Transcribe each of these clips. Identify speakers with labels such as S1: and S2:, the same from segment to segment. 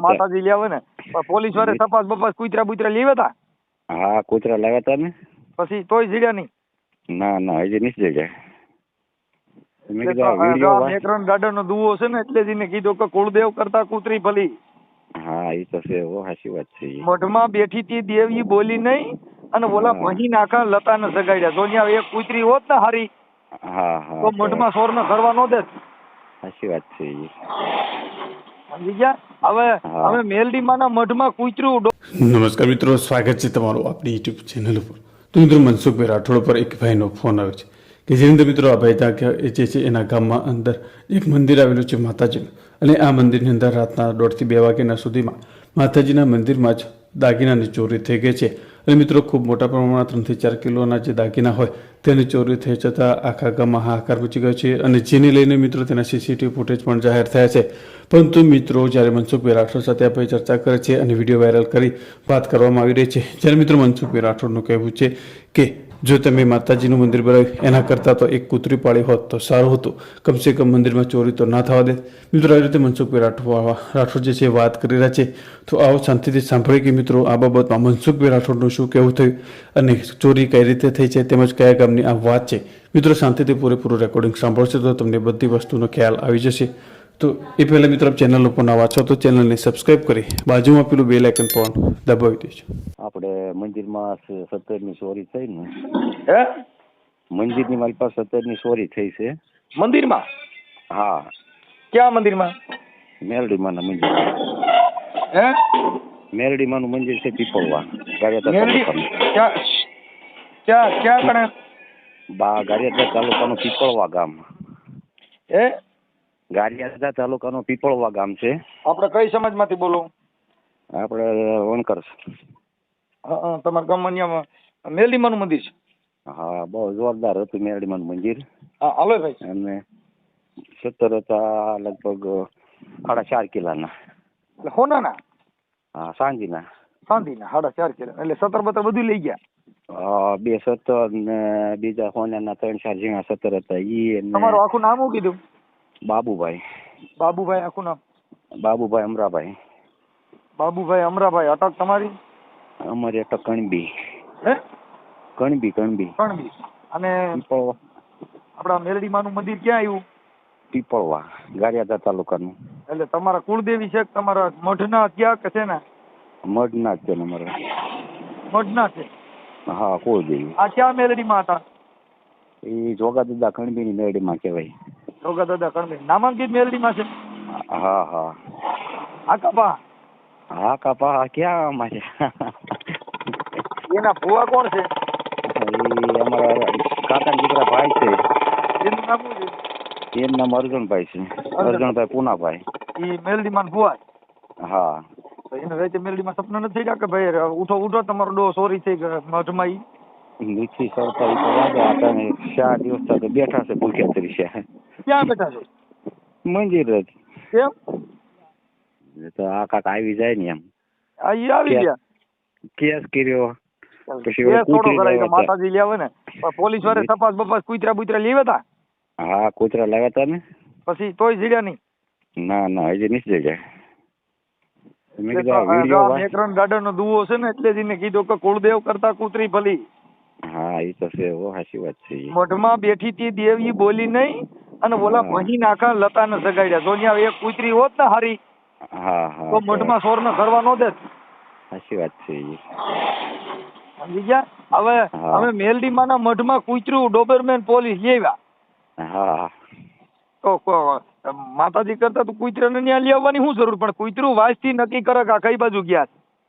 S1: માતાજી લેવે ને. પોલીસવાળા તપાસ બપાસ કુતરા બુતરા લેવા હતા
S2: હા કુતરા લાવ્યા હતા ને.
S1: પછી તોય જીડ્યા નહીં?
S2: ના ના હજી નથી જગ્યા
S1: તો મેકરણ ગાર્ડન નો દુવો છે ને એટલે જ કીધું કે કુળદેવ કરતા કૂતરી ભલી.
S2: હા એ તો છે હો સાચી વાત છે.
S1: મઢમાં બેઠી તી દેવી બોલી નહીં અને ઓલા. ભહી નાખા લતા ને જગાડ્યા જો એક કૂતરી હોત ને હારી
S2: હા હા
S1: તો મઢમાં સોર ને કરવા નો દે
S2: સાચી વાત છે.
S1: સમજી ગયા? હવે
S2: હા.
S1: મેલડીમાના મઢમાં કૂતરું
S3: નમસ્કાર મિત્રો સ્વાગત છે તમારું આપણી યુટ્યુબ ચેનલ ઉપર. તો મિત્રો મનસુખભાઈ રાઠોડ પર એક ભાઈનો ફોન આવ્યો છે. કે જેની અંદર મિત્રો આ ભાઈ ત્યાં જે છે એના ગામમાં અંદર એક મંદિર આવેલું છે માતાજીનું. અને આ મંદિરની અંદર રાતના દોઢથી બે વાગ્યાના સુધીમાં માતાજીના મંદિરમાં જ દાગીનાની ચોરી થઈ ગઈ છે. અને મિત્રો, ખૂબ મોટા પ્રમાણમાં ત્રણથી ચાર કિલોના જે દાગીના હોય, તેની ચોરી થઈ જતાં આખા ગામમાં હાહાકાર મચી ગયો છે અને જેને લઈને મિત્રો તેના સીસીટીવી ફૂટેજ પણ જાહેર થયા છે. પરંતુ મિત્રો, જ્યારે મનસુખભાઈ રાઠોડ સાથે આપણે ચર્ચા કરે છે અને વીડિયો વાયરલ કરી વાત કરવામાં આવી રહી છે, જ્યારે મિત્રો મનસુખભાઈ રાઠોડનું કહેવું છે કે જો તમે માતાજીનું મંદિર બનાવ્યું, એના કરતાં તો એક કૂતરી પાડી હોત તો સારું હતું. કમસે કમ મંદિરમાં ચોરી તો ના થવા દે. મિત્રો આવી રીતે મનસુખભાઈ રાઠોડ રાઠોડ જે છે વાત કરી રહ્યા છે. તો આવો શાંતિથી સાંભળીએ કે મિત્રો, આ બાબતમાં મનસુખભાઈ રાઠોડનું શું કહેવું થયું અને ચોરી કઈ રીતે થઈ છે, તેમજ કયા ગામની આ વાત છે. મિત્રો, શાંતિથી પૂરેપૂરું રેકોર્ડિંગ સાંભળશે તો તમને બધી વસ્તુનો ખ્યાલ આવી જશે. તો એ પહેલાં મિત્રો ચેનલ ઉપર નવા છો તો ચેનલને સબસ્ક્રાઇબ કરી બાજુમાં પેલું બે લાઇકન પણ દબાવી દેજો.
S2: મંદિરમાં સત્તરની ચોરી થઈ ને.
S1: હે?
S2: મંદિરની મારી પાસે સત્તરની ચોરી થઈ છે.
S1: મંદિરમાં?
S2: હા.
S1: ક્યાં મંદિરમાં?
S2: મેરડીમાં મંદિર.
S1: હે?
S2: મેરડીમાં નું મંદિર છે પીપળવા. ગાડિયા
S1: ક્યાં? ક્યાં? કણે?
S2: બા ગારિયાદા તાલુકાનું પીપળવા ગામ.
S1: એ
S2: ગારિયાદા તાલુકાનો પીપળવા ગામ છે.
S1: આપણે કઈ સમાજમાંથી બોલો?
S2: આપણે વણકર.
S1: હા તમારા ગામમાં મેલડીમાનું મંદિર છે.
S2: હા બહુ જોરદાર હતું મેરડીમાં મંદિર.
S1: હા હાલો ભાઈ.
S2: અને સત્તર હતા લગભગ સાડા ચાર કિલાના.
S1: એટલે હોનાના?
S2: હા સાંજીના.
S1: સાંજીના સાડા ચાર કિલા. એટલે સત્તર બત્તર બધું લઈ ગયા?
S2: બે સત્તર ને બીજા સોનાના ત્રણ ચાર ઝીણા સત્તર હતા. ઈ
S1: તમારું આખું નામ શું કીધું?
S2: બાબુભાઈ.
S1: બાબુભાઈ આખું નામ?
S2: બાબુભાઈ અમરાભાઈ.
S1: બાબુભાઈ અમરાભાઈ અટક તમારી?
S2: અમારે તો કણબી.
S1: હે?
S2: કણબી કણબી.
S1: કણબી. અને
S2: પીપળ
S1: આપણા મેલડીમાનું મંદિર ક્યાં આવ્યું
S2: પીપળવા ગારિયાદા તાલુકાનું.
S1: એટલે તમારા કુળદેવી છે તમારા મઢના ક્યાં કે છે ને
S2: મઢના છે ને અમારે.
S1: મઢના છે.
S2: હા કુળદેવી.
S1: આ ક્યાં મેલડીમાં હતા?
S2: એ જોગા જોગાદાદા કણબીની મેલડીમાં કહેવાય.
S1: જોગા દાદા કણબી. નામાંકિત મેલડીમાં છે?
S2: હા હા.
S1: આકાપા
S2: હા કાપા ક્યાં અમારે
S1: એના ભૂવા કોણ છે?
S2: એ અમારા કાકા દીકરા ભાઈ છે.
S1: એનું નામ શું છે?
S2: એનું નામ અર્જુનભાઈ છે. અર્જુનભાઈ પૂનાભાઈ.
S1: એ મેલડીમાં ભુવા
S2: હા.
S1: એને વેચે મેલડીમાં સપના નથી થયા કે ભાઈ ઉઠો ઉઠો તમારો ડો સોરી થઈ ગયો મઠમાં ઈ
S2: નીચી સરકારી તો વાગ્યા હતા ચાર દિવસ તો બેઠા છે ભૂખ્યા તરીકે.
S1: ક્યાં બેઠા છો?
S2: મંદિર જ.
S1: કેમ?
S2: તો આ કાક આવી જાય ને એમ.
S1: ઈ આવી ગયા.
S2: કેસ કર્યો. પછી
S1: થોડો કરાય તો. માતાજી લેવે ને. પોલીસ વાળે તપાસ બપાસ કુતરા બુતરા લેવા હતા
S2: હા કૂતરા લાવ્યા ને?
S1: પછી તોય જીડ્યા નહીં?
S2: ના ના હજી નથી
S1: તો મેકરણ ગાર્ડન નો દુવો છે ને એટલે જ કીધું કે કુળદેવ કરતા કૂતરી ભલી.
S2: હા એ તો છે હો સાચી વાત છે.
S1: મઢમાં બેઠી તી દેવી બોલી નહીં અને ઓલા મહી નાખા લતા ને સગાડ્યા જો એક કૂતરી હોત ને હારી
S2: હા હા
S1: તો મઢમાં સોર ને કરવા નો દે.
S2: સાચી વાત છે.
S1: સમજી ગયા? હવે
S2: અમે
S1: હવે મેલડીમાના મઢમાં કૂતરું ડોબરમેન પોલીસ લેવા
S2: હા.
S1: તો માતાજી કરતા તો કૂતરાને ન્યા લેવાની શું જરૂર? પણ કૂતરું વાંચથી નક્કી કરે કે કઈ બાજુ ગયા.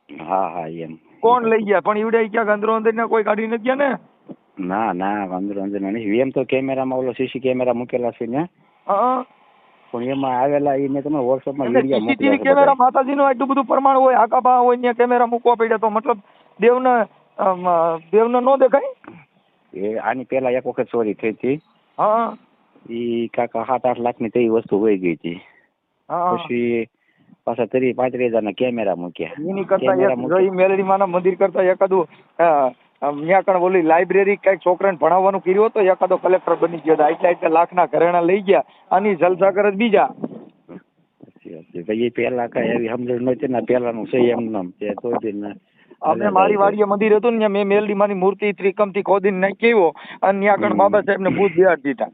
S2: હા હા એમ.
S1: કોણ લઈ ગયા? પણ ઈવડે ક્યાંક અંદરો અંદર ને કોઈ કાઢી નથી ગયા ને?
S2: ના ના વાંધો વાંધો નહીં એમ તો કેમેરામાં ઓલો સીસી કેમેરા મૂકેલા છે ને.
S1: હા.
S2: પણ એમાં આવેલા એ મેં તમે વોટ્સઅપમાં વીડિયો
S1: સીસીટીવી કેમેરા. માતાજીનું આટલું બધું પ્રમાણ હોય આકાબા હોય ત્યાં કેમેરા મૂકવા પડ્યા તો મતલબ દેવને દેવને ન દેખાય?
S2: એ આની પહેલા એક વખત ચોરી થઈ હતી.
S1: હા.
S2: ઈ કાકા સાત આઠ લાખની તેવી વસ્તુ વહી ગઈ હતી. પછી પાછા ત્રીસ પાંત્રીસ હજારના કેમેરા મૂક્યા.
S1: એની કરતા ઈ મેલડીમાના મંદિર કરતા એકાદું ન્યા કણ ઓલી લાઇબ્રેરી કંઈક છોકરાને ભણાવવાનું કર્યું હતું? એકાદો કલેક્ટર બની ગયો હતો. આટલા આટલા લાખના ઘરેણા લઈ ગયા. અને જલસા કરે જ બીજા.
S2: છે. પછી પેલા કઈ એવી સમજણ નહોતી ને પેલાનું છે એમ નામ. તે તો
S1: અમે મારી વાડીએ મંદિર હતું ને મેં મેલડી માની મૂર્તિ ત્રિકમથી ખોદીને નાખી આવ્યો અને ત્યાં કણ બાબા સાહેબ ને ભૂત બિહાર દીધા.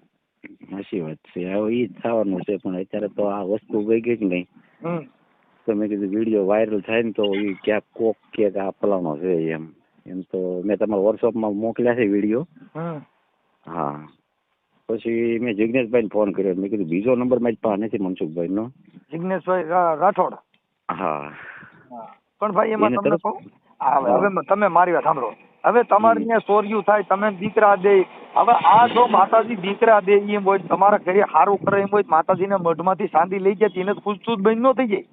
S2: સાચી વાત છે. હવે ઈ જ થવાનું છે પણ અત્યારે તો આ વસ્તુ ગઈ ગઈ કે નહીં. તો મેં કીધું વીડિયો વાયરલ થાય ને તો ઈ ક્યાંક કોક કે કે આ ફલાણો છે એમ. એમ તો મેં તમારા વોટ્સઅપમાં મોકલ્યા છે વીડિયો હા. પછી મેં જિજ્ઞેશભાઈને ફોન કર્યો. મેં કીધું બીજો નંબર મારી પાસે નથી મનસુખભાઈનો.
S1: જિજ્ઞેશભાઈ જિગ્નેશભાઈ રાઠોડ.
S2: હા.
S1: પણ ભાઈ એમાં તમને કહું? હવે તમે મારી વાત સાંભળો. હવે તમારે ત્યાં સોર્યું થાય તમે દીકરા દે. હવે આ જો માતાજી દીકરા દે એમ હોય તમારા ઘરે સારું કરે એમ હોય માતાજીને મઢમાંથી સાંધી લઈ જાય એને ખુશખુશ બની ન થઈ જાય.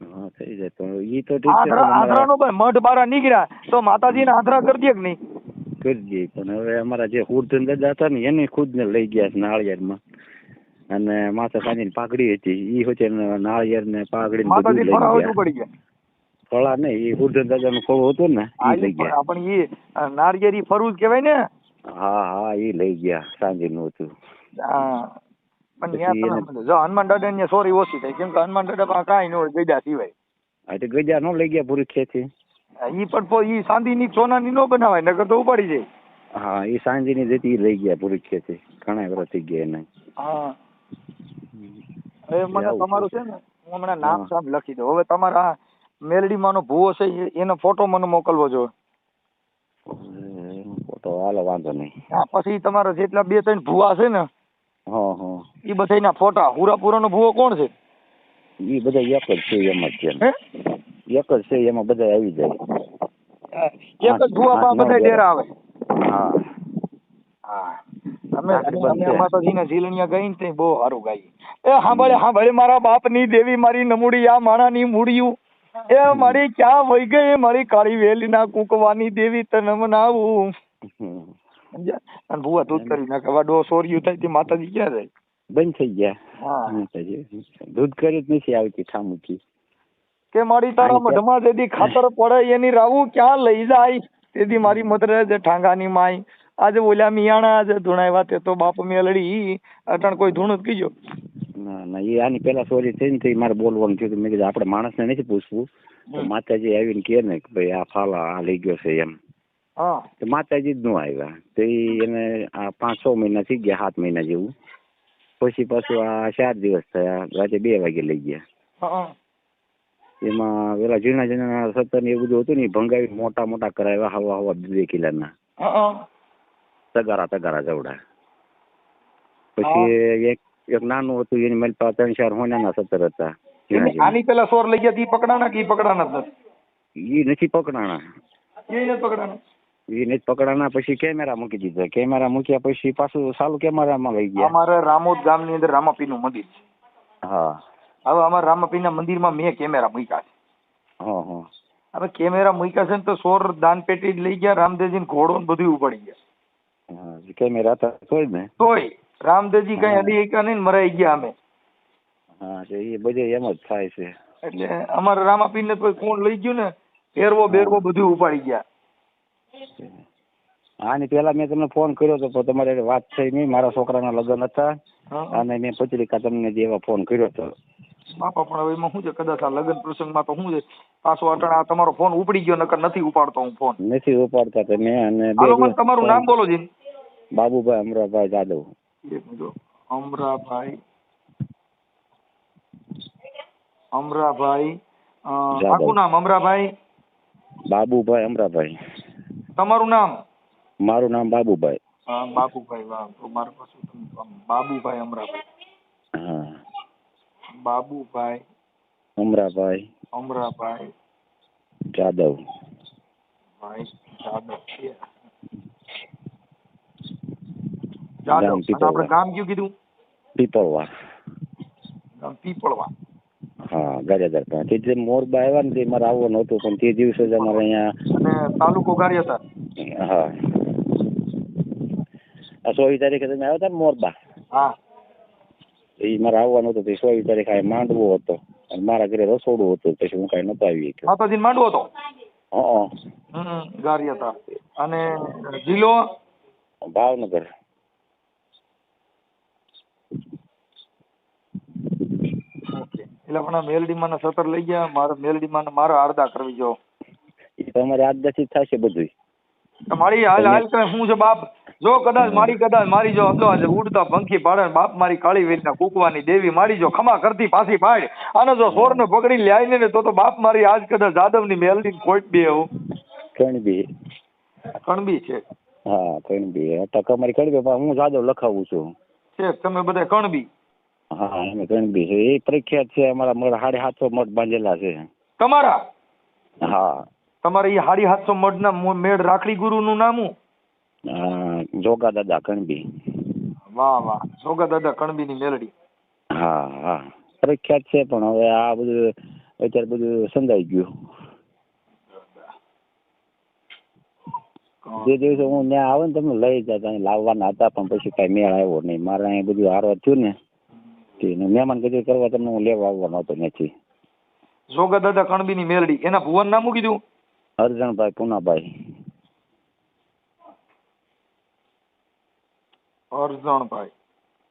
S2: હા થઈ જાય. તો ઈ તો ઠીક છે પણ
S1: ભાઈ મઢ બારા નીકળ્યા તો માતાજીને આંધળા કરી દે કે નહીં?
S2: કરી દે પણ હવે અમારા જે હુરધન દાદા હતા ને એને ખુદ ને લઈ ગયા છે નાળિયેરમાં. અને માથા ની પાઘડી હતી. ઈ હોતે નાળિયેર ને પાઘડી બધું લઈ ગયા.
S1: પડી ગયા?
S2: ફળા ને એ હુરધન દાદા નું ફળું હતું ને
S1: એ
S2: ઈ લઈ ગયા.
S1: પણ ઈ નાળિયેરી ફરવું જ કહેવાય ને?
S2: હા હા ઈ લઈ ગયા સાંજે નું હતું.
S1: હા. પણ જો હનુમાન દાદા ને સોરી ઓછી થાય કેમ કે હનુમાન દાદા પાસે કાંઈ ન હોય સિવાય.
S2: ગજા નો લઈ ગયા પૂરી ખેતી?
S1: ઈ પણ પો- ઈ ચાંદીની સોનાની નો બનાવાય નકર તો ઉપાડી જાય.
S2: હા એ સાંજીની જતી લઈ ગયા પૂરી ખેતી. ઘણા વર્ષ થઈ ગયા એને.
S1: હા. હવે મને તમારું
S2: છે.
S1: ને હું હમણાં નામ
S2: હા.
S1: લખી દઉં. હવે તમારા મેલડીમાંનો ભૂવો છે એનો ફોટો મને મોકલવો જોઈએ
S2: ફોટો હાલો વાંધો નહીં.
S1: હા પછી તમારા જેટલા બે ત્રણ ભૂવા છે ને
S2: હા હા.
S1: એ બધાના ફોટા. હુરાપુરાનો ભૂવો કોણ છે?
S2: એ બધા એક જ છે એમ જ છે. એક જ છે એમાં બધા આવી જાય.
S1: એક જ ભૂવા પાસે બધા ડેરા આવે.
S2: હા.
S1: હા અમે અમે માતાજીના ઝીલણિયા ગઈ ને તે બહુ સારું ગાઈ એ સાંભળે સાંભળે મારા બાપની દેવી મારી નમૂડી આ માણાની મૂડિયું. એ મારી ક્યાં વહી ગઈ? મારી કાળી વેલીના કુકવાની દેવી તને મનાવું. સમજ્યા? અને ભૂવા દૂધ કરી નાખે વાડો સોર્યું થાય તે માતાજી ક્યાં જાય?
S2: બંધ થઈ ગયા.
S1: હા.
S2: માતાજી. દૂધ કરી જ નથી આવતી ઠામુકી
S1: કે મારી તારા
S2: આની ત્યાં-
S1: જેથી ખાતર પડે એની રાવું ક્યાં લઈ જાય? તેથી મારી મધરે જે ઠાંગાની માય આજે ઓલ્યા મિયાણા આજે ધૂણાવ્યા તે તો બાપ મેલડી. અટણ કોઈ ધૂણ જ કીજો.
S2: ના ના એ આની પેલા સોરી થઈ ને મારે બોલવાનું થયું મેં કીધું આપણે માણસને નથી પૂછવું. માતાજી આવીને કહે ને કે ભાઈ આ ફાલા આ લઈ ગયો છે એમ. તો માતાજી જ નું આવ્યા. તો એને પાંચ છ મહિના થઈ ગયા સાત મહિના જેવું. પછી પાછું આ ચાર દિવસ થયા રાતે બે વાગે લઈ ગયા. એમાં પેલા ઝીણા ઝીણા સત્તર ને એવું બધું હતું ને ભંગાવી મોટા મોટા કરાવ્યા હવા હવા બે કિલ્લાના
S1: હા.
S2: તગારા તગારા જવડા. પછી એક એક નાનું હતું એની મારી પાસે ત્રણ ચાર હોનાના સત્તર હતા.
S1: આની પેલા સોર લઈ ગયા તી પકડાના કે પકડાના જ નથી
S2: પકડાણા.
S1: એ નથી પકડાના.
S2: ઈ જ પકડાના પછી કેમેરા મૂકી દીધા. કેમેરા મૂક્યા પછી પાછું સાલું કેમેરામાં લઈ ગયા.
S1: અમારે રામોદ ગામની અંદર રામાપીનું મંદિર છે.
S2: હા.
S1: હવે અમારા રામાપીના મંદિરમાં મેં કેમેરા મૂક્યા છે.
S2: હા હા.
S1: હવે કેમેરા મૂક્યા છે ને તો સોર દાન પેટી જ લઈ ગયા રામદેવજી ઘોડો ને બધું ઉપાડી ગયા.
S2: હા કેમેરા હતા તોય ને.
S1: તોય રામદેવજી કઈ અડી ગયા નહીં મરાઈ ગયા અમે.
S2: હા તો એ બધે એમ જ થાય છે.
S1: એટલે અમારા રામાપીને કોઈ કોણ લઈ ગયું ને ફેરવો બેરવો બધું ઉપાડી ગયા.
S2: આની પેલા મેં તમને ફોન કર્યો હતો તો તમારે વાત થઈ નહીં. મારા છોકરાના લગ્ન હતા. અને મેં પત્રિકા તમને દેવા ફોન કર્યો હતો
S1: બાપા પણ હવે એમાં શું છે? કદાચ આ લગ્ન પ્રસંગમાં તો શું છે? પાછો અટાણા તમારો ફોન ઉપડી ગયો નકર નથી ઉપાડતો હું ફોન
S2: નથી ઉપાડતા તમે અને
S1: તમારું નામ બોલો જી
S2: બાબુભાઈ અમરાભાઈ જાદવ.
S1: અમરાભાઈ. અમરાભાઈ આખું નામ અમરાભાઈ?
S2: બાબુભાઈ અમરાભાઈ.
S1: તમારું નામ?
S2: મારું નામ બાબુભાઈ.
S1: હા, બાબુભાઈ વાહ. તો મારે પાછું બાબુભાઈ અમરાભાઈ.
S2: હા.
S1: બાબુભાઈ.
S2: અમરાભાઈ.
S1: અમરાભાઈ.
S2: જાદવ.
S1: ભાઈ જાદવ. છે. જાદવ. આપણે ગામ કયું કીધું?
S2: પીપળવા.
S1: ગામ પીપળવા.
S2: હા ગારિયાધાર પાસે તે જે મોરબા આવ્યા ને તે મારે આવવાનું હતું પણ તે દિવસે જ અમારે અહીંયા
S1: તાલુકો ગારિયાધાર
S2: હા. આ સોવી તારીખે તમે આવ્યા હતા ને મોરબા
S1: હા.
S2: એ મારે આવવાનું હતું તે સોવી તારીખે આ માંડવો હતો. અને મારા ઘરે રસોડું હતું પછી હું કાંઈ નતો આવી ગયો
S1: માતાજીને માંડવો હતો?
S2: હા.
S1: ગારિયાધાર અને જિલ્લો?
S2: ભાવનગર.
S1: એટલે પણ મેલડીમાં સતર લઈ ગયા મારે મેલડીમાં મારે આરદા કરવી જો.
S2: તમારે આજથી જ થશે બધું
S1: મારી હાલ હાલ કઈ શું છે બાપ? જો કદાચ મારી કદાચ મારી જો અમદાવાદ ઉડતા પંખી પાડે બાપ મારી કાળી વેલના કૂકવાની દેવી મારી જો ખમા કરતી પાછી પાડ. અને જો સોર ને પકડી લે ને તો તો બાપ મારી આજ કદાચ જાદવની મેલડી કોઈટ બી એવું.
S2: કણબી.
S1: કણબી છે.
S2: હા કણબી. અટક મારી કણબી હું જાદવ લખાવું છું.
S1: છે તમે બધા કણબી.
S2: હા અમે કણબી છે. એ પ્રખ્યાત છે અમારા મઢ સાડે સાતસો મઠ બાંધેલા છે.
S1: તમારા?
S2: હા.
S1: તમારે એ હાડી હાથસો મઢના મેળ રાખડી ગુરુનું નામ હું
S2: અ, જોગા દાદા કણબી.
S1: વાહ વાહ. જોગા દાદા કણબીની મેલડી.
S2: હા હા. પ્રખ્યાત છે પણ હવે આ બધું અત્યારે બધું સંધાઈ ગયું. જે દિવસે હું ત્યાં આવે ને તમે લઈ જતા લાવવાના હતા પણ પછી કઈ મેળ આવ્યો નહીં. મારે અહીંયા બધું હારો થયું ને તે ને કરવા તમને હું લેવા આવવાનો હતો
S1: દાદા કણબીની મેલડી એના ભુવન નામ કીધું?
S2: અરજણભાઈ પુનાભાઈ.
S1: અરજણભાઈ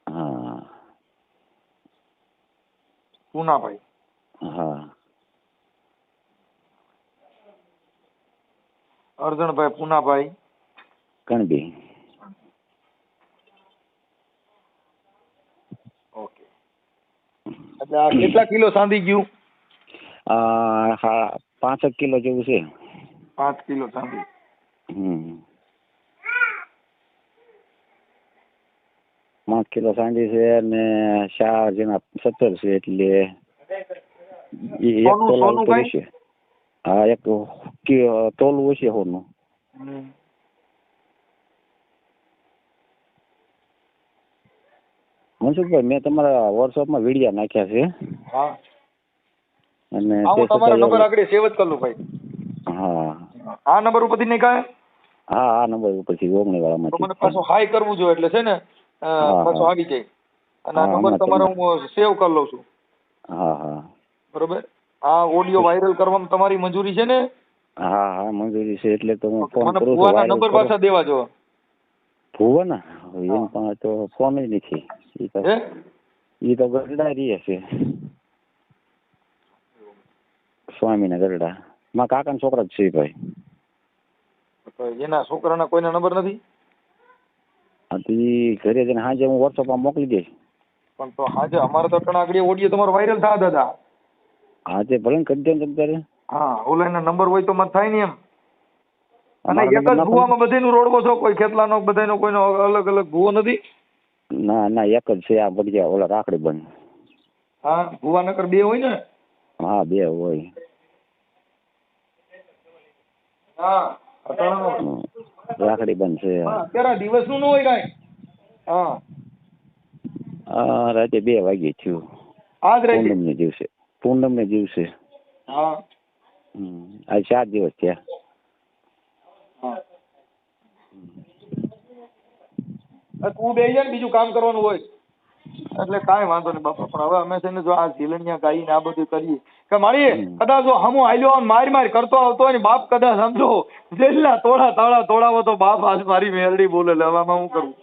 S2: હા.
S1: પૂનાભાઈ.
S2: હા.
S1: અરજણભાઈ પૂનાભાઈ.
S2: કણબી
S1: ઓકે એટલે આ કેટલા કિલો સાંધી ગયું?
S2: હા પાંચેક કિલો જેવું છે.
S1: પાંચ કિલો સાંધી.
S2: હમ. પાંચ કિલો સાંધી છે અને ચાર જેના સત્તર છે એટલે એક તોલા? છે. હા એક તોલું હશે સોનું મનસુખભાઈ મેં તમારા વોટ્સઅપમાં વીડિયો નાખ્યા છે.
S1: હા.
S2: અને
S1: હા, તમારો નંબર આગળ સેવ જ કરી લઉં ભાઈ.
S2: હા.
S1: આ નંબર ઉપરથી નહીં કાંઈ?
S2: હા આ નંબર ઉપરથી ઓગણી
S1: તો મને પાછો હાઈ કરવું જોઈએ એટલે છે ને પાછું. આવી જાય. અને આ નંબર તમારો હું સેવ કરી લઉં છું.
S2: હા હા.
S1: બરોબર? આ ઓડિયો વાયરલ કરવામાં તમારી મંજૂરી છે ને?
S2: હા હા મંજૂરી છે એટલે તો હું ફોન કરું છું
S1: નંબર પાછા દેવા જો.
S2: ભુવાના? એમ પણ તો ફોન જ નથી. ઈ તો ઈ તો ગરડા રહે છે સ્વામીના ગરડા મારા કાકાના છોકરા જ છે ભાઈ
S1: તો એના છોકરાના કોઈના નંબર નથી
S2: હતી ઘરે જઈને હાજે હું વોટ્સઅપમાં મોકલી દઈશ
S1: પણ તો હાજે અમારે તો ટણા આગળ ઓડિયો તમારો વાયરલ થા દાદા
S2: હાજે ભલે કરી દો ને
S1: હા ઓલાના નંબર હોય તો મત થાય ને એમ અને એક જ
S2: નાખો ને.
S1: રોડવો છો કોઈ ખેતલાનો બધાનો કોઈનો અલગ અલગ ભુવો નથી
S2: ના ના એક જ છે આ બગીચા ઓલા રાખડી બંધ.
S1: હા ભુવાનગર બે હોય ને?
S2: હા બે હોય.
S1: હા
S2: રાખડી બંધ છે.
S1: હા, અત્યારે દિવસનું હોય કાંઈ? હા.
S2: રાતે બે વાગે થયું.
S1: આજ રાતે?
S2: પૂનમ ને દિવસે. પૂનમ ને દિવસે.
S1: હા.
S2: હમ. આ ચાર દિવસ થયા.
S1: હા. તું બે જાય ને બીજું કામ કરવાનું હોય. એટલે કાંઈ વાંધો નહીં બાપા પણ હવે અમે છે ને જો આ ઝીલણિયા ગાઈ ને આ બધું કરીએ. કે મારી કદાચ જો હમો હાલ્યો આમ મારી મારી કરતો આવતો હોય ને બાપ કદાચ સમજો જેટલા તોડા તાળા તોડાવો તો બાપ આજ મારી મેલડી બોલે લેવામાં હું કરું?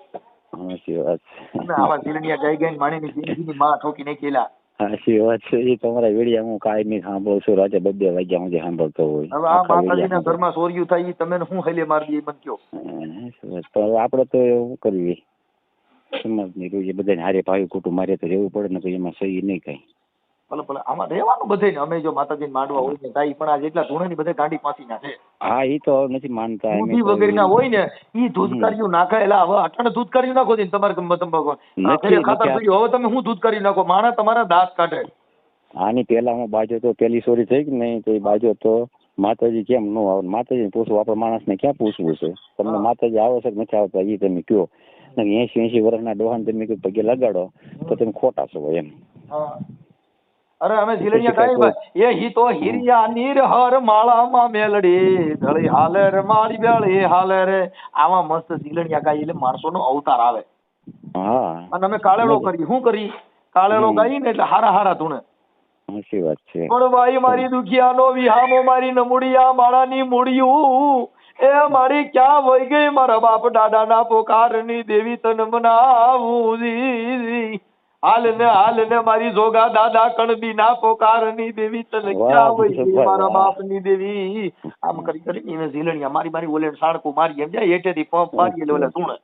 S2: સાચી વાત. છે
S1: આવા ઝીલણિયા ગાઈ ગાઈને માણીની જિંદગીની માં ઠોકી નાખેલા.
S2: સાચી વાત છે. એ તમારા વેડિયા હું કાયમી સાંભળું છું. રાતે બબ્બે વાગ્યા સુધી સાંભળતો હોય.
S1: હવે આ માતાજીના ઘરમાં સોર્યું થાય તમે શું હેલે મારી દે મને કયો.
S2: પણ આપણે તો એવું કરવી સમાજની રોજ બધાને હારે ભાઈ કુટુંબ મારે તો રહેવું પડે ને તો એમાં સહી નહીં કાંઈ
S1: ભલે ભલે આમાં રહેવાનું બધે ને અમે જો માતાજી માંડવા હોય ને તાઈ પણ આ જેટલા ધૂણે બધે ગાંડી પાસી ના છે.
S2: હા એ તો નથી માનતા
S1: દૂધી
S2: વગેરે
S1: ના હોય ને એ ધૂધકારીઓ નાખે એટલે હવે અટાણે ધૂધકારીઓ નાખો છે તમારે તંબાકુ
S2: ખાતા.
S1: પીડ્યું, હવે તમે શું ધૂધકારી નાખો? માણા તમારા દાંત કાઢે.
S2: આની પહેલા હું બાજો તો પેલી સોરી થઈ કે નહીં તો બાજો તો માતાજી કેમ ન આવે? માતાજી પૂછવું આપણે માણસને ક્યાં પૂછવું છે? તમને માતાજી આવે છે કે નથી આવતા? એ તમે કયો. એસી એસી વર્ષના ડોહાને તમે પગે લગાડો તો તમે ખોટા છો એમ.
S1: હા. અરે અમે ઝીલણિયા કાંઈ. ભાઈ. એ હી તો હિરિયા નિરહર માળામાં મેલડી. ધળી હાલે રે માળી બેળી હાલે રે. આમાં મસ્ત ઝીલણિયા ગાય એટલે માણસોનો અવતાર આવે.
S2: હા.
S1: અને અમે કાળેલો કરી. શું કરી? કાળેલો ગાઈ ને એટલે હારા હારા ધૂણે.
S2: સાચી વાત છે.
S1: પણ ભાઈ મારી દુખિયાનો વિહામો મારી નમુડિયા માળાની મૂડિયું એ મારી ક્યાં વહી ગઈ? મારા બાપ દાદાના પોકારની દેવી તન મનાવું. હાલ ને હાલ ને મારી જોગા દાદા કણબી ના પોકારની દેવી તને ક્યાં હોય મારા. બાપની દેવી. આમ કરી કરી એને ઝીલણિયા મારી મારી ઓલે સાણકું મારી એમ જાય હેઠેથી પંપ મારી એટલે ઓલે સુણે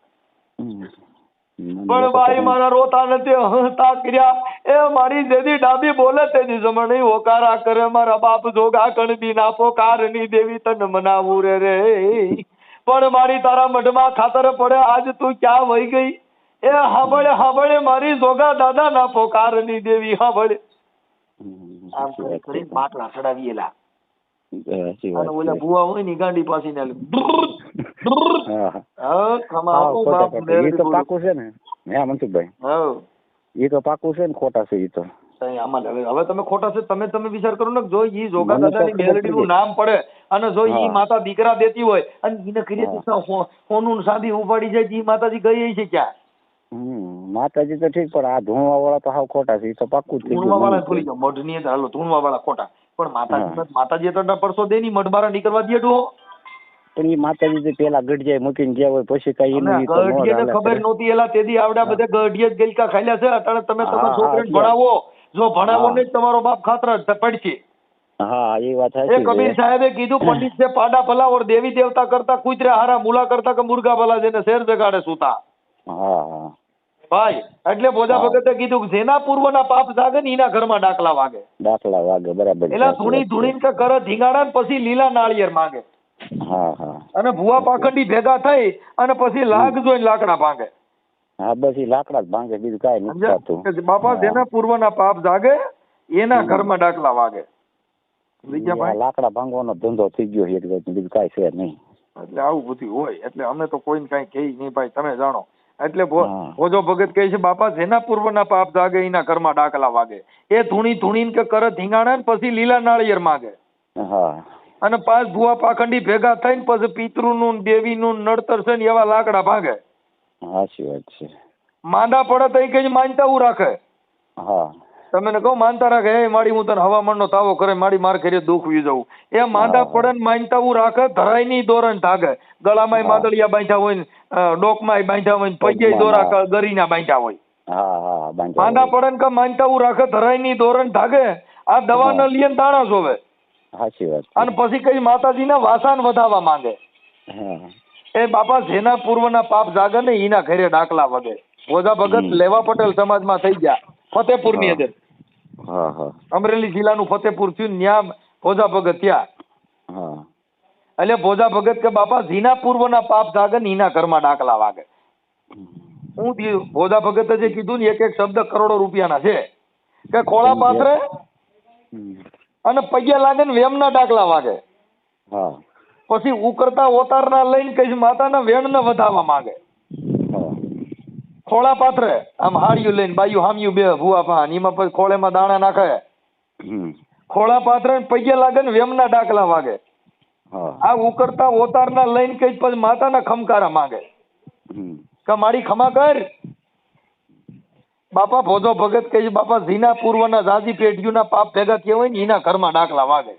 S1: પણ ભાઈ મારા રોતા નથી હતા કર્યા. એ મારી જેદી ડાબી બોલે તેની જમણી હોકારા કરે. મારા બાપ જોગા કણબી ના પોકારની દેવી તને મનાવું રે રે. પણ મારી તારા મઢમાં ખાતર પડે. આજ તું ક્યાં વહી ગઈ? એ હબળે હબળે મારી જોગા દાદા ના પોકારની દેવી
S2: હબળે.
S1: આમ કરી માટલા ચડાવીએલા અને ઓલા ભુવા હોય ને ગાંડી પાછી ને
S2: તો પાકું છે ને. હે મનસુખભાઈ
S1: હા.
S2: એ તો પાકું છે ને ખોટા છે એ તો.
S1: આમાં હવે તમે ખોટા છે તમે તમે વિચાર કરો ને જો ઈ જોગા દાદાની
S2: ખબર
S1: મેલડીનું નામ પડે અને જો ઈ માતા દીકરા દેતી હોય અને ઈને કરીએ
S2: હા.
S1: તો સો- સોનું ને ઉપાડી જાય ઈ માતાજી ગઈ છે ક્યાં?
S2: માતાજી તો ઠીક પણ આ ધૂણવા વાળા તો હાવ ખોટા છે તો પાક્કું જ
S1: ધૂણવા વાળા ખોલી જાઓ મઢની હાલો ધૂણવા વાળા ખોટા. પણ માતાજી. માતાજી તો પરસો દે ની મઢ બારા નીકળવા દે ડો
S2: પણ એ માતાજી જે પેલા ગઢિયા મૂકીને ગયા હોય પછી કઈ એનું ચાલે
S1: ખબર નહોતી એલા તેથી આવડા બધા ગઢિયા જ ગલકા ખાલ્યા છે અત્યારે તમે તમારા છોકરાને ભણાવો. જો ભણાવો ને તમારો બાપ ખાતર પડશે.
S2: હા એ વાત
S1: એ કબીર સાહેબે કીધું પંડિત છે પાડા ભલા ઓર દેવી દેવતા કરતા કુતરા હારા મુલા કરતા કે મુર્ગા ભલા જેને શેર જગાડે સુતા.
S2: હા.
S1: ભાઈ એટલે
S2: બોધા.
S1: ભગતે કીધું જેના પૂર્વના પાપ જાગે ને એના ઘરમાં ડાકલા વાગે.
S2: ડાકલા વાગે બરાબર.
S1: એટલે ધૂણી ધૂણી કે કરે ધીંગાડા ને પછી લીલા નાળિયેર માંગે.
S2: હા હા.
S1: અને ભૂવા પાખંડી ભેગા થઈ અને પછી લાગ જોઈને લાકડા ભાંગે.
S2: હા બસ એ લાકડા જ ભાંગે બીજું કાંઈ નથી થતું.
S1: બાપા. જેના પૂર્વના પાપ જાગે એના ઘરમાં ડાકલા વાગે.
S2: લાકડા ભાંગવાનો ધંધો થઈ ગયો છે બીજું કાંઈ છે નહીં.
S1: એટલે આવું બધું હોય એટલે અમે તો કોઈને કાંઈ કહી નહીં ભાઈ તમે જાણો. એટલે ભોજો ભગત કહે છે બાપા જેના પૂર્વના પાપ જાગે એના ઘરમાં ડાકલા વાગે. એ ધૂણી ધૂણી કે કરે ધીંગાણા ને પછી લીલા નાળિયેર માગે. અને પાંચ ભુવા પાખંડી ભેગા થઈને પછી પિતૃનું ને દેવીનું ને નડતર છે ને એવા લાકડા ભાગે.
S2: સાચી વાત છે.
S1: માંદા પડે તો એ કઈ માનતા ઉ રાખે.
S2: હા.
S1: તમે કહો માનતા રાખે એ માડી હું તને હવામાનનો તાવો કરે માડી માર કરી દુઃખ વી જવું એ માંદા. પડે ને માનતા હું રાખે ધરાય નહીં દોરણ થાગે ગળામાંય માદળિયા બાંધ્યા હોય ને ડોકમાંય બાંધ્યા હોય ને પગે દોરા ગરીના બાંધ્યા હોય. માંદા પડે ને કે માનતા હું રાખે ધરાય નહીં દોરણ થાગે આ દવા ન લઈએ ને તાણા જોવે
S2: સાચી વાત.
S1: અને પછી કઈ માતાજીના વાસાન વધાવવા માંગે. એ બાપા જેના પૂર્વના પાપ જાગે ને એના ઘરે ડાકલા વગે. ભોજા ભગત લેવા પટેલ સમાજમાં થઈ ગયા
S2: ફતેપુરની
S1: અંદર
S2: હા હા.
S1: અમરેલી જિલ્લાનું ફતેપુર થયું ન્યા ભોજા ભગત થયા
S2: હા.
S1: એટલે ભોજા ભગત કે બાપા પૂર્વ પૂર્વના પાપ જાગે ને એના ઘરમાં ડાકલા વાગે. હું ભોજા ભગતે જે કીધું ને એક એક શબ્દ કરોડો રૂપિયાના છે. કે ખોળા પાથરે અને પૈયા લાગે ને વેમના ડાકલા વાગે.
S2: હા.
S1: પછી ઉકરતા ઓતારના લઈને કઈ માતાના વેણને વધાવવા માંગે. ખોળા પાથરે. આમ હાડિયું લઈને બાયું હામ્યું બે ભૂવા પાન. એમાં પછી ખોળેમાં દાણા નાખે. ખોળા પાથરે ને પગે લાગે ને વેમના ડાકલા વાગે. આ ઉકરતા ઓતારના લઈને કઈ પછી માતાના ખમકારા માંગે. કે મારી ખમા કર. બાપા ભોજો ભગત કહે છે બાપા ઝીના પૂર્વના જાજી પેઢીઓના પાપ ભેગા થયા હોય ને એના ઘરમાં ડાકલા વાગે.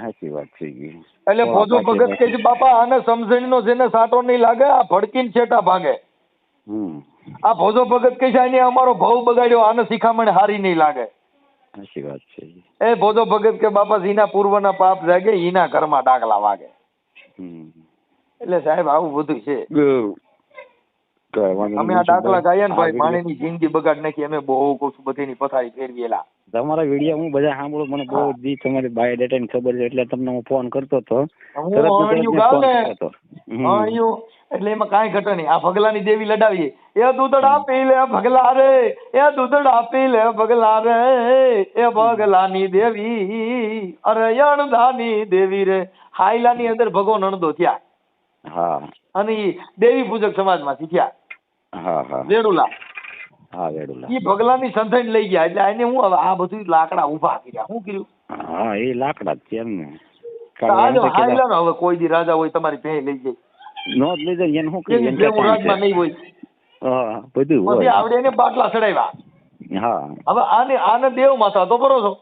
S2: સાચી વાત છે ગઈ
S1: એટલે ભોજો ભગત કહે છે બાપા આને સમજણીનો જેને સાટો નહીં લાગે આ ભડકીને છેટા ભાગે.
S2: હમ.
S1: આ ભોજો ભગત કહે છે આને અમારો ભાવ બગાડ્યો આને શિખામણ હારી નહીં લાગે.
S2: સાચી વાત છે
S1: એ ભોજો ભગત કે બાપા ઝીના પૂર્વના પાપ જાગે એના ઘરમાં ડાકલા વાગે. એટલે સાહેબ આવું બધું છે. અમે આ દાખલા ગાયા ને ભાઈ માણીની જિંદગી બગાડ નાખી અમે બહુ કશું બધીની પથારી ફેરવેલા.
S2: તમારા વીડિયો હું બધા સાંભળું મને બહુ જી તમારી બાયોડેટા ની ખબર છે એટલે તમને હું ફોન કરતો હતો.
S1: એટલે એમાં કાંઈ ઘટે નહીં. આ ભગલાની દેવી લડાવીએ. એ દૂધડા પી લે ભગલા રે. એ દૂધડા પી લે ભગલા રે. એ ભગલાની દેવી અરે અણધાની દેવી રે. હાઈલાની અંદર ભગવાન અણધો થયા.
S2: હા.
S1: અને દેવી પૂજક સમાજમાંથી થયા.
S2: હા હા.
S1: વેડુલા
S2: હા વેડુલા
S1: એ ભગલાની સંથાઈને લઈ ગયા એટલે એને હું હવે આ બધું લાકડા ઊભા કર્યા. શું કર્યું?
S2: હા એ લાકડા જ છે એમ ને.
S1: હવે કોઈ દી રાજા હોય તમારી ભેં લઈ જાય.
S2: નો જ લઈ જાય એને શું
S1: કર્યું? રાજમાં નહીં હોય.
S2: હા બધું હોય.
S1: આવડે એને બાટલા ચડાવ્યા.
S2: હા.
S1: હવે આને આને દેવ માથા તો બરો છો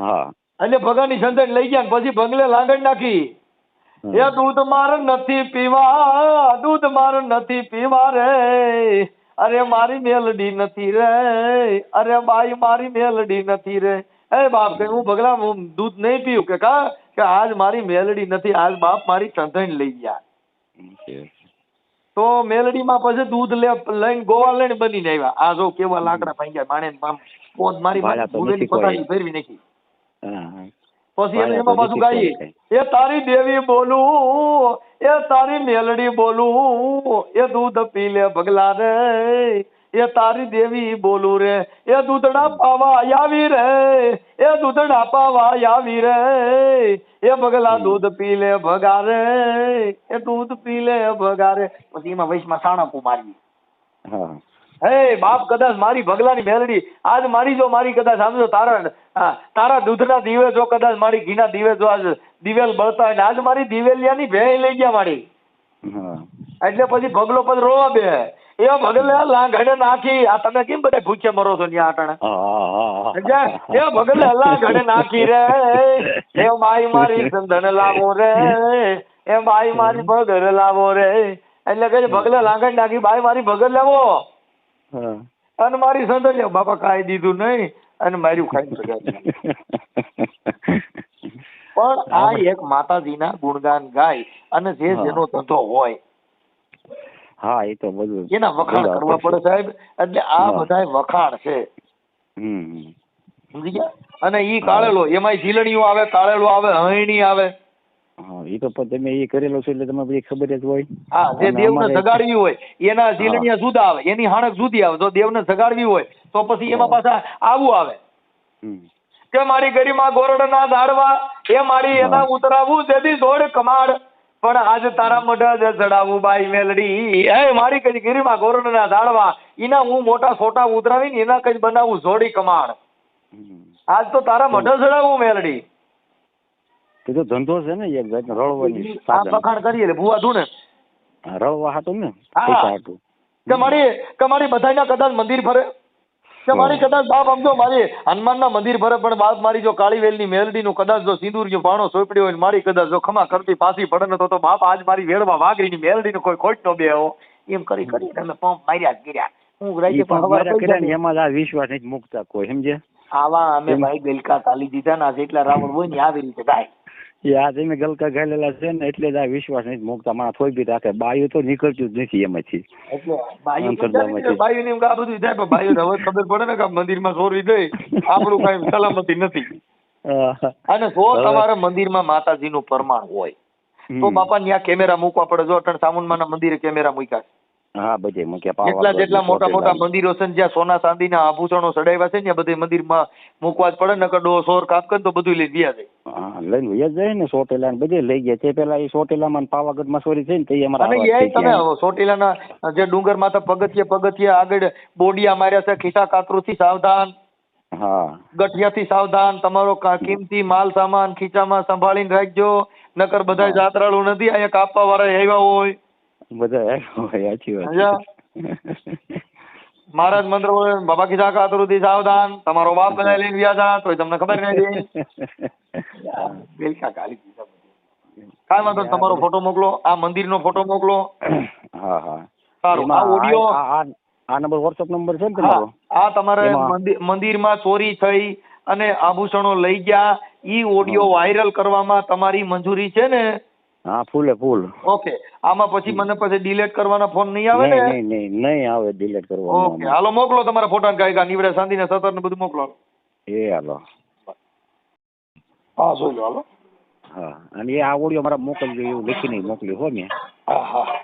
S2: હા.
S1: એટલે ભગાની સંતાન લઈ ગયા પછી બંગલે લાંગણ નાખી. એ દૂધ માર નથી પીવા દૂધ માર નથી પીવા રે. અરે મારી મેલડી નથી રે. અરે બાઈ મારી મેલડી નથી રે. એ બાપ કે હું ભગલા હું દૂધ નહીં પીવું કે કા? કે આજ મારી મેલડી નથી આજ બાપ મારી ચંદણ લઈ ગયા. તો મેલડીમાં પછી દૂધ લે લઈને ગોવા લઈને બનીને આવ્યા. આ જો કેવા લાકડા ભાંગ્યા માણે પોત મારી ભૂલેલી
S2: નથી
S1: ફેરવી નાખી. પછી એને એમાં પાછું ગાઈએ. એ તારી દેવી બોલું એ તારી મેલડી બોલું એ દૂધ પી લે ભગલા રે. એ તારી દેવી બોલું રે. એ દૂધડા પાવા આવી રે. એ દૂધડા પાવા આવી રે. એ ભગલા દૂધ પી લે ભગા રે એ દૂધ પી લે ભગા રે પછી એમાં વૈશમાં સાણકું મારી
S2: હા.
S1: હે બાપ કદાચ મારી ભગલાની મેલડી આજ મારી જો મારી કદાચ સમજો તારા હા, તારા દૂધના દીવે જો કદાચ મારી ઘીના દીવે જો આજ દિવેલ બળતા હોય ને આજ મારી દિવેલિયાની ભેળ લઈ ગયા મારી. એટલે પછી ભગલો પછી રોવા બે. એ ભગલે લાંઘડે નાખી. આ તમે કેમ બધા ભૂખે મરો છો ન્યા આટણે? એ ભગલે લાંઘડે નાખી રે. એ માઈ મારી ચંદન લાવો રે. એ માઈ મારી ભગર લાવો રે. એટલે કે ભગલે લાંઘડ નાખી. બાઈ મારી ભગર લાવો. અને મારી લ્યો બાપા કાઈ દીધું નહીં. અને માર્યું ખાઈને સગાઈ પણ આ એક માતાજીના ગુણગાન ગાય અને જે. જેનો ધંધો હોય.
S2: હા એ તો બધું
S1: એના વખાણ કરવા પડે સાહેબ એટલે આ બધા વખાણ છે.
S2: હમ
S1: સમજી ગયા? અને ઈ કાળેલો એમાંય જીલણીઓ આવે કાળેલો આવે હયણી આવે.
S2: હા એ તો તમે એ કરેલો છો એટલે તમને બધી ખબર જ હોય.
S1: હા જે દેવને સગાડવી હોય એના ઝીલણીયા જુદા આવે એની હાણક જુદી આવે. જો દેવને જગાડવી હોય તો પછી એમાં પાછા આવું આવે. કે મારી ગરીમાં ગોરડના ઝાડવા એ મારી એના ઉતરાવું જેથી જોડ કમાડ. પણ આજ તારા મઢા જ ચડાવું બાઈ મેલડી. એ મારી કઈ ગીરીમાં ગોરડના ઝાડવા એના હું મોટા સોટા ઉતરાવીને એના કઈ બનાવું જોડી કમાડ. આજ તો તારા મઢા ચડાવું મેલડી.
S2: એ તો ધંધો છે ને એક જાતનો રળવાની સાધન.
S1: વખાણ કરીએ એટલે ભૂવા ધૂને
S2: રળવા હાટું ને પૈસા હાટું.
S1: કે મારી કે મારી બધાયના કદાચ મંદિર ફરે. કે મારી કદાચ બાપ સમજો મારી હનુમાનના મંદિર ફરે પણ બાપ મારી જો કાળીવેલની મેલડીનું કદાચ જો સિંદૂરનો ભાણો સોપડ્યો હોય મારી કદાચ જો ખમા કરતી પાછી પડે ને તો તો બાપ આજ મારી વેડમાં વાઘરીની મેલડીનો કોઈ ખોટ નો બેહો એમ કરી કરી અમે પંપ માર્યા જ કર્યા. હું
S2: પણ
S1: પણ
S2: એમાં આ વિશ્વાસ નથી મૂકતા કોઈ સમજે
S1: આવા અમે ભાઈ બેલકા તાલી દીધા ના જેટલા રાવણ હોય ને આવી રીતે ગાય
S2: એ આજે મેં ગલકા ઘાલેલા છે ને એટલે જ આ વિશ્વાસ નથી મૂકતા. મારા થોઈ બી રાખે. બાયું તો નીકળતું જ નથી એમાંથી.
S1: બાયું ને આ બધું થાય પણ બાયું હવે ખબર પડે ને કે મંદિરમાં ચોરી થઈ આપણું કઈ સલામતી નથી. અને જો તમારા મંદિરમાં માતાજીનું પ્રમાણ હોય તો. બાપા ત્યાં કેમેરા મૂકવા પડે. જો અટણ સામુંડમાના મંદિરે કેમેરા મૂક્યા છે.
S2: હા બધે મૂક્યા
S1: જેટલા
S2: એટલા
S1: જેટલા મોટા મોટા મંદિરો છે ને જ્યાં સોના ચાંદીના આભૂષણો ચડાવ્યા છે ને ત્યાં બધે મંદિરમાં મૂકવા જ પડે નકર ડો સોર કાપ કરે તો બધું લઈ ગયા જાય
S2: હા લઈને વયા જાય ને સોટેલા ને બધે લઈ ગયા તે પેલા એ સોટેલામાં પાવાગઢ પાવાગઢમાં સોરી થઈ ને તે અમારા
S1: અને એ તમે સોટેલાના જે ડુંગર માતા પગથિયે પગથિયે આગળ બોડિયા માર્યા છે ખિસ્સા કાતરુથી સાવધાન.
S2: હા.
S1: ગઠિયાથી સાવધાન તમારો કિંમતી માલ સામાન ખીચામાં સંભાળીને રાખજો. નકર બધા જાત્રાળુ નથી અહીંયા કાપવા વાળા આવ્યા હોય.
S2: બધા સાચી વાત
S1: મહારાજ મંત્ર બોલે બાબા ખિસ્સા કાતરુથી સાવધાન તમારો બાપ બધા લઈને જા તોય તમને ખબર નહીં બેલકા ગાલી કાંઈ વાંધો તમારો ફોટો મોકલો આ મંદિરનો ફોટો મોકલો.
S2: હા હા.
S1: સારું આ ઓડિયો
S2: નંબર વોટ્સઅપ નંબર છે ને તમારો?
S1: આ તમારે મંદિરમાં ચોરી થઈ અને આભૂષણો લઈ ગયા. ઈ ઓડિયો વાયરલ કરવામાં તમારી મંજૂરી છે ને?
S2: હા ફૂલે ફૂલ.
S1: ઓકે. આમાં પછી મને પછી ડિલીટ કરવાના ફોન નહીં આવે ને?
S2: નહીં નહીં નહીં આવે ડિલીટ
S1: ઓકે
S2: કરવાનું
S1: હાલો મોકલો તમારા ફોટા ગાયકા નીવડે સાંધી ને સતર ને બધું મોકલો.
S2: એ હાલો.
S1: હા જોઈ લો હાલો.
S2: હા અને એ આ ઓડિયો મારા મોકલજો એવું લખીને મોકલ્યું હો મેં.
S1: હા હા.